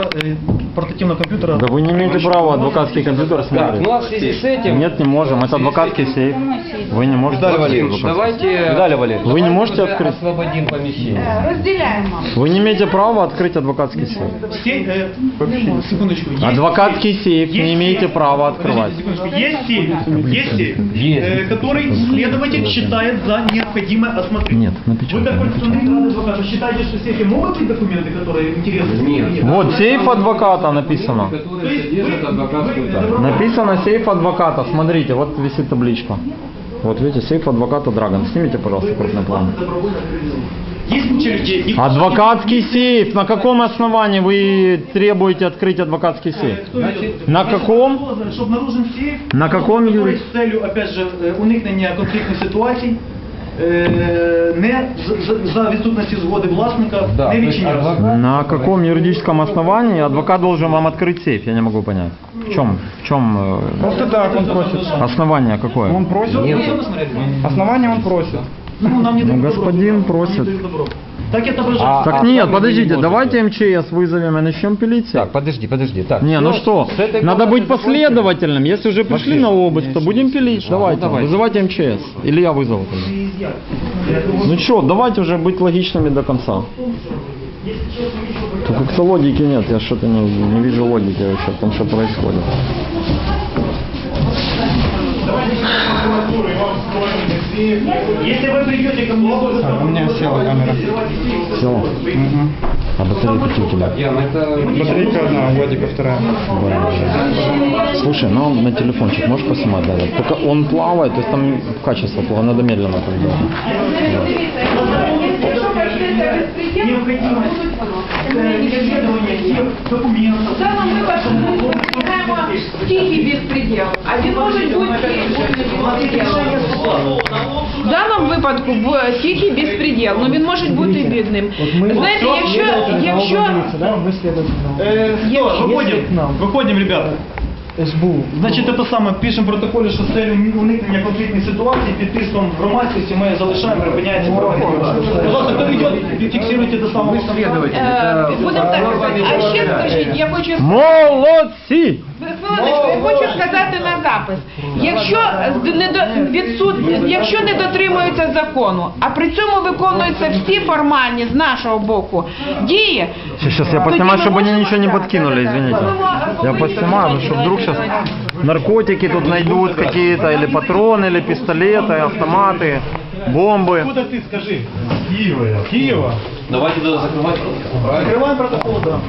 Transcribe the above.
э, портативного компьютера. Да вы не имеете права адвокатский компьютер Так, смотреть. ну а в связи с этим... Нет, не можем. Это адвокатский сейф. Вы не можете Виталий открыть Валерьевич, давайте... Виталий Валерьевич. Вы не можете открыть? освободим помещение. Разделяємо. Вы не имеете права открыть адвокатский сейф. Се- э, секундочку. Адвокатский сейф не имеете сейф. права открывать. Есть сейф, есть сейф, э, который следователь считает за необходимое осмотреть. Нет, Вы напечатано. как представник Рады адвокатов считаете, что сейфе могут быть документы, которые интересны? Нет. Вот сейф адвоката написано. Написано сейф адвоката. Смотрите, вот висит табличка. Вот видите, сейф адвоката Драгон. Снимите, пожалуйста, крупный план. Есть куча людей. никто Адвокатский сейф. На каком основании вы требуете открыть адвокатский сейф? Значит, На каком? Что обнаружен сейф, На каком, Юрий? з целью, опять же, е, уникнення конфліктних ситуацій, е, не з- з- за відсутності згоди власника Да, не то есть відчиняється. адвокат- На каком юридическом основании адвокат должен вам открыть сейф? Я не могу понять. В чем, в чем э, Просто так он просит. основание какое? Он просит. Основание он просит. Ну, нам не Ну, дают господин добро. просит. Не дают добро. так это. А- Так а нет, подождите, не давайте МЧС вызовем и начнем пилить. Так, подожди, подожди. Так, Не, ну всё, что, надо быть последовательным. Если уже пришли Пошли. на обыск, то будем пилить. Давайте, давайте. вызывайте МЧС. Или я вызову тогда. Ну что, давайте уже быть логичными до конца. То как-то логики нет, я что-то не, не вижу логики вообще в том, что происходит. Если вы придете ко мне, У меня села камера. Все. А батарейка у тебя? Ян, это... Батарейка одна, у Владика вторая. Слушай, ну на телефончик можешь поснимать, да? Только он плавает, то есть там качество плохо, надо медленно так делать. исследования тех документов, В даному випадку ми вибираємо тихий безпреділ, а він може бути в даному випадку в тихий безпреділ, ну він може бути бідним. Знаєте, якщо, якщо Э, что, выходим, выходим, ребята. СБУ. Значить, це саме пишемо в протоколі, що з целью уникнення конфліктної ситуації під тиском громадськості ми залишаємо, припиняється правопорушення. Будь ласка, хто йде, фіксуйте до самого кінця. е, будемо так казати, а ще скажіть, я хочу Молодці! запис. Якщо з- не до відсут, якщо не дотримуються закону, а при цьому виконуються всі формальні з нашого боку дії. Сейчас я тоді поснимаю, ми чтобы они можемо- ничего не так, подкинули, так, так. извините. Можемо Я поснимаю, ну, чтобы вдруг сейчас наркотики тут найдут какие-то, или патроны, или пистолеты, автоматы, бомбы. Куда ти, скажи? Києва. Києва. Давайте тогда закрывать. Закриваємо протокол, да.